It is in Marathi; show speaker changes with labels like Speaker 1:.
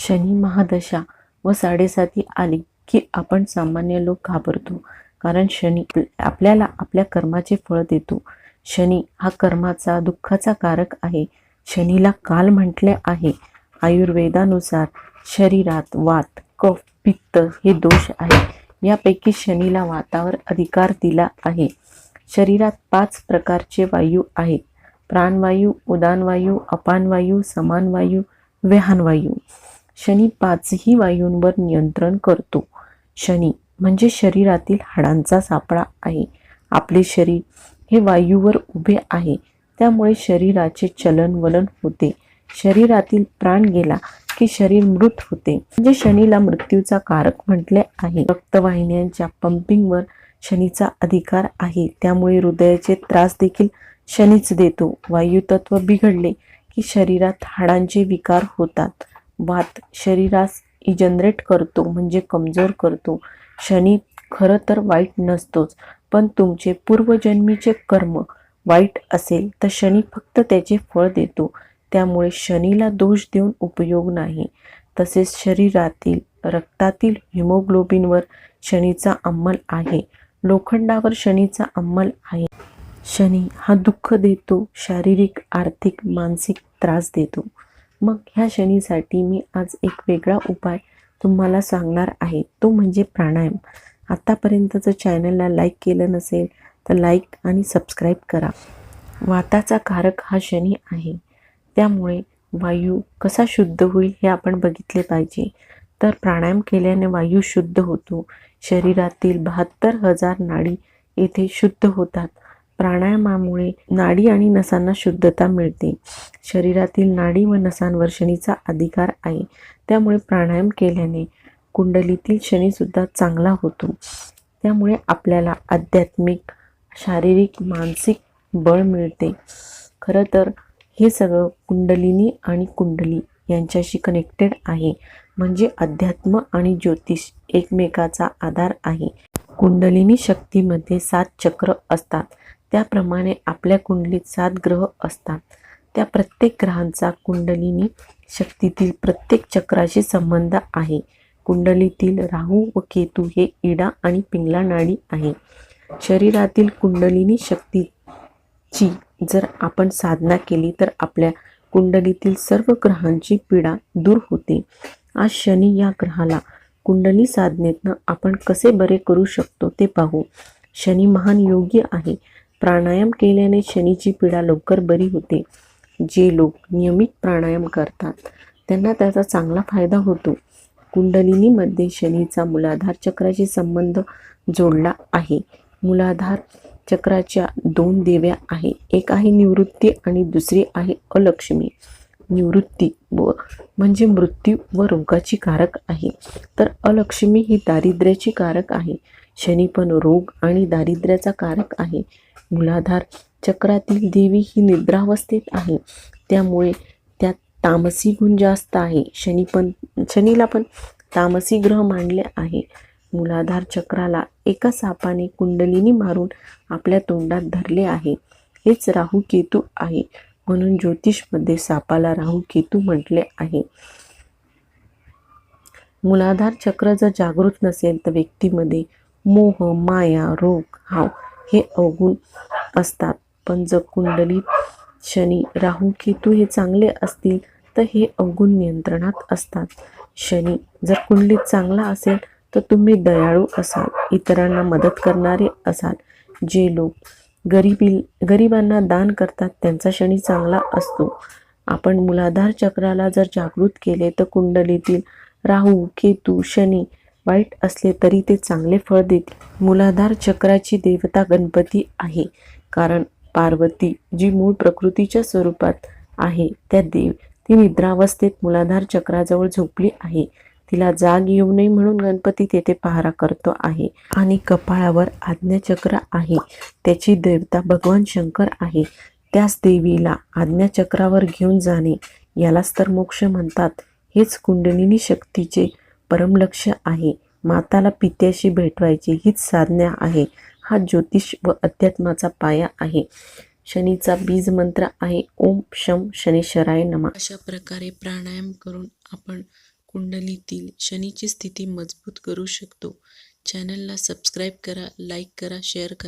Speaker 1: शनी महादशा व साडेसाती आली की आपण सामान्य लोक घाबरतो. कारण शनी आपल्याला आपल्या कर्माचे फळ देतो. शनी हा कर्माचा दुःखाचा कारक आहे. शनीला काल म्हटले आहे आयुर्वेदानुसार शरीरात वात कफ पित्त हे दोष आहे यापैकी शनीला वातावर अधिकार दिला आहे. शरीरात पाच प्रकारचे वायू आहेत. प्राणवायू उदानवायू अपानवायू समानवायू वायू शनी पाचही वायूंवर नियंत्रण करतो. शनी म्हणजे शरीरातील हाडांचा सापळा आहे. आपले शरीर हे वायूवर उभे आहे. त्यामुळे शरीराचे चलन वलन होते. शरीरातील प्राण गेला की शरीर मृत होते. म्हणजे शनीला मृत्यूचा कारक म्हटले आहे. रक्तवाहिन्यांच्या पंपिंगवर शनीचा अधिकार आहे. त्यामुळे हृदयाचे त्रास देखील शनीच देतो. वायुतत्व बिघडले की शरीरात हाडांचे विकार होतात. वात शरीरास जनरेट करतो म्हणजे कमजोर करतो. शनी खरं तर वाईट नसतोच पण तुमचे पूर्वजन्मीचे कर्म वाईट असेल तर शनी फक्त त्याचे फळ देतो. त्यामुळे शनीला दोष देऊन उपयोग नाही. तसेच शरीरातील रक्तातील हिमोग्लोबिनवर शनीचा अंमल आहे. लोखंडावर शनीचा अंमल आहे. शनी हा दुःख देतो शारीरिक आर्थिक मानसिक त्रास देतो. मग ह्या शनीसाठी मी आज एक वेगळा उपाय तुम्हाला सांगणार आहे. तो म्हणजे प्राणायाम. आत्तापर्यंतचं चॅनलला लाईक केलं नसेल तर लाईक आणि सबस्क्राईब करा. वाताचा कारक हा शनी आहे. त्यामुळे वायू कसा शुद्ध होईल हे आपण बघितले पाहिजे. तर प्राणायाम केल्याने वायू शुद्ध होतो. शरीरातील बहात्तर हजार नाडी येथे शुद्ध होतात. प्राणायामामुळे नाडी आणि नसांना शुद्धता मिळते. शरीरातील नाडी व नसांवर शनीचा अधिकार आहे. त्यामुळे प्राणायाम केल्याने कुंडलीतील शनीसुद्धा चांगला होतो. त्यामुळे आपल्याला आध्यात्मिक शारीरिक मानसिक बळ मिळते. खरं तर हे सगळं कुंडलिनी आणि कुंडली यांच्याशी कनेक्टेड आहे. म्हणजे अध्यात्म आणि ज्योतिष एकमेकाचा आधार आहे. कुंडलिनी शक्तीमध्ये सात चक्र असतात. त्याप्रमाणे आपल्या कुंडलीत सात ग्रह असतात. त्या प्रत्येक ग्रहांचा कुंडलिनी शक्तीतील प्रत्येक चक्राशी संबंध आहे. कुंडलीतील राहू व केतू हे इडा आणि पिंगला नाडी आहे. शरीरातील कुंडलिनी शक्तीची जर आपण साधना केली तर आपल्या कुंडलीतील सर्व ग्रहांची पीडा दूर होते. आज शनी या ग्रहाला कुंडली साधनेतनं आपण कसे बरे करू शकतो ते पाहू. शनी महान योग्य आहे. प्राणायाम केल्याने शनीची पीडा लवकर बरी होते. जे लोक नियमित प्राणायाम करतात त्यांना त्याचा चांगला फायदा होतो. कुंडलिनीमध्ये शनीचा मुलाधार चक्राशी संबंध जोडला आहे. मुलाधार चक्राच्या दोन देव्या आहे एक आहे निवृत्ती आणि दुसरी आहे अलक्ष्मी. निवृत्ती व म्हणजे मृत्यू व रोगाची कारक आहे. तर अलक्ष्मी ही दारिद्र्याची कारक आहे. शनी पण रोग आणि दारिद्र्याचा कारक आहे. मुलाधार चक्रातील देवी ही निद्रावस्थेत आहे. त्यामुळे त्यात तामसी गुण जास्त आहे. शनी पण शनीला पण तामसी ग्रह मांडले आहे. मुलाधार चक्राला एका सापाने कुंडलीनी मारून आपल्या तोंडात धरले आहे. हेच राहू केतू आहे. म्हणून ज्योतिषमध्ये सापाला राहू केतू म्हटले आहे. मुलाधार चक्र जर जागृत नसेल तर व्यक्तीमध्ये मोह माया रोग हाव हे अवगुण असतात. पण जर कुंडलीत शनी राहू केतू हे चांगले असतील तर हे अवगुण नियंत्रणात असतात. शनी जर कुंडलीत चांगला असेल तर तुम्ही दयाळू असाल इतरांना मदत करणारे असाल. जे लोक गरिबी गरिबांना दान करतात त्यांचा शनी चांगला असतो. आपण मुलाधार चक्राला जर जागृत केले तर कुंडलीतील राहू केतू शनी वाईट असले तरी ते चांगले फळ देतील. मुलाधार चक्राची देवता गणपती आहे. कारण पार्वती जी मूळ प्रकृतीच्या स्वरूपात आहे त्या देव ती निद्रावस्थेत मुलाधार चक्राजवळ झोपली आहे. तिला जाग येऊ नये म्हणून गणपती तेथे पहारा करतो आहे. आणि कपाळावर आज्ञाचक्र आहे. त्याची देवता भगवान शंकर आहे. त्याच देवीला आज्ञाचक्रावर घेऊन जाणे यालाच तर मोक्ष म्हणतात. हेच कुंडलिनी शक्तीचे परमलक्ष आहे. माताला पित्याशी भेटवायची हीच साधना आहे. हा ज्योतिष व अध्यात्माचा पाया आहे. शनीचा बीज मंत्र आहे. ओम शम शनेश्वराय नमा.
Speaker 2: अशा प्रकारे प्राणायाम करून आपण
Speaker 1: कुंडलीतील शनीची स्थिती मजबूत करू शकतो. चॅनलला सबस्क्राईब करा लाईक करा शेअर करा.